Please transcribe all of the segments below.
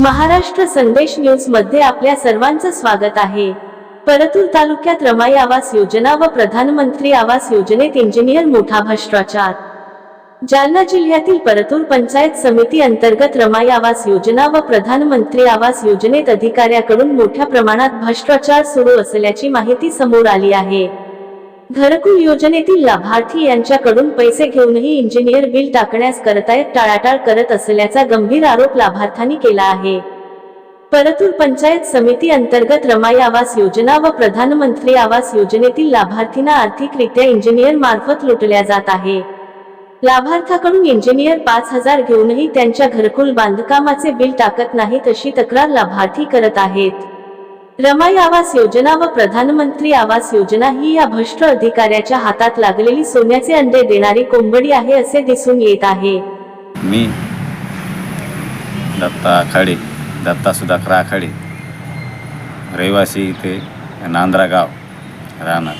महाराष्ट्र संदेश न्यूजमध्ये आपल्या सर्वांचं स्वागत आहे. परतूर तालुक्यात रमाई आवास योजना व प्रधानमंत्री आवास योजनेत इंजिनियर मोठा भ्रष्टाचार. जालना जिल्ह्यातील परतूर पंचायत समिती अंतर्गत रमाई आवास योजना व प्रधानमंत्री आवास योजनेत अधिकाऱ्याकडून मोठ्या प्रमाणात भ्रष्टाचार सुरू असल्याची माहिती समोर आली आहे. घरकुल योजनेतील लाभार्थी यांच्याकडून पैसे घेऊनही इंजिनियर बिल टाकण्यास करतायत टाळाटाळ करत असल्याचा गंभीर आरोप लाभार्थ्यांनी केला आहे. परतूर पंचायत समिती अंतर्गत रमाई आवास योजना व प्रधानमंत्री आवास योजनेतील लाभार्थींना आर्थिकरित्या इंजिनियर मार्फत लुटल्या जात आहे. लाभार्थ्याकडून इंजिनियर पाच हजार घेऊनही त्यांच्या घरकुल बांधकामाचे बिल टाकत नाहीत अशी तक्रार लाभार्थी करत आहेत. रमाई आवास योजना व प्रधानमंत्री आवास योजना ही या भ्रष्ट अधिकाऱ्याच्या हातात लागलेली सोन्याचे अंडे देणारी कोंबडी आहे असे दिसून येत आहे. मी दत्ता आखाडे दत्ता सुधाकर आखाडे रहिवासी इथे नांद्रा गाव राहणार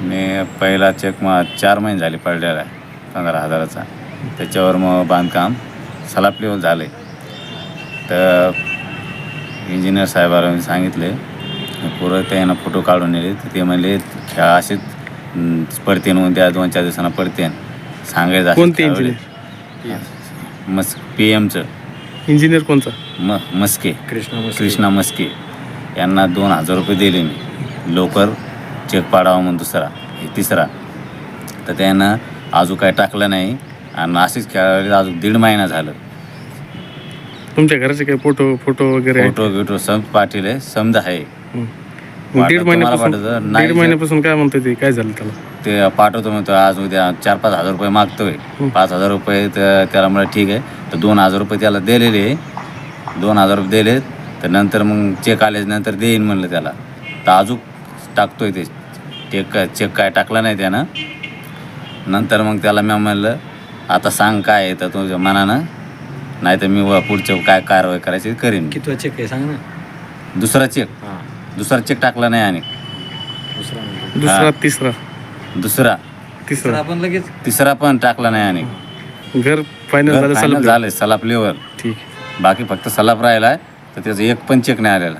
मी पहिला चेक मग चार महिने झाले पडलेला आहे पंधरा हजाराचा. त्याच्यावर मग बांधकाम सलाप झालं. आहे तर इंजिनियर साहेबांनी सांगितले पुरं त्यांना फोटो काढून नेले. तर ते म्हणले खेळा असेच पडते म्हणून त्या दोन चार दिवसांना पडते सांगायचं. मस पी एमचं इंजिनियर कोणचा? म मस्के. कृष्णा मस्के. यांना दोन हजार रुपये दिले मी. लवकर चेक पाडावा म्हणून दुसरा हे तिसरा. तर त्यांना अजून काय टाकलं नाही. आणि असेच खेळायला अजून दीड महिना झालं. तुमच्या घराचे काही फोटो फोटो वगैरे आहेत? फोटो गिटो सम समजा आहे. हं. वाटलं दीड तुम्हाला महिन्यापासून नाही दीड महिन्यापासून काय म्हणतो ते? काय झालं त्याला? ते पाठवतो म्हणतो आज उद्या चार पाच हजार रुपये मागतोय. पाच हजार रुपये तर त्याला म्हणलं ठीक आहे. तर दोन हजार रुपये त्याला दिलेले आहे. दोन हजार रुपये दिले तर नंतर मग चेक आल्याच नंतर देईन म्हणलं त्याला. तर अजून टाकतोय ते. चेक चेक काय टाकला नाही त्यानं. नंतर मग त्याला मी म्हणलं आता सांग काय आहे तर तुझ्या मनानं. नाही तर मी व पुढच्या काय कारवाई करायची करीन. कितवा चेक आहे? सांग ना. दुसरा चेक हां. दुसरा चेक टाकला नाही आणि. दुसरा म्हणजे दुसरा तिसरा. दुसरा. तर तिसरा आपण लगेच. तिसरा पण टाकला नाही आणि. घर फायनल झालं झालंय सलाप लेवल ठीक. बाकी फक्त सलाप राहिला आहे तर त्याचा एक पण चेक नाही आलेला.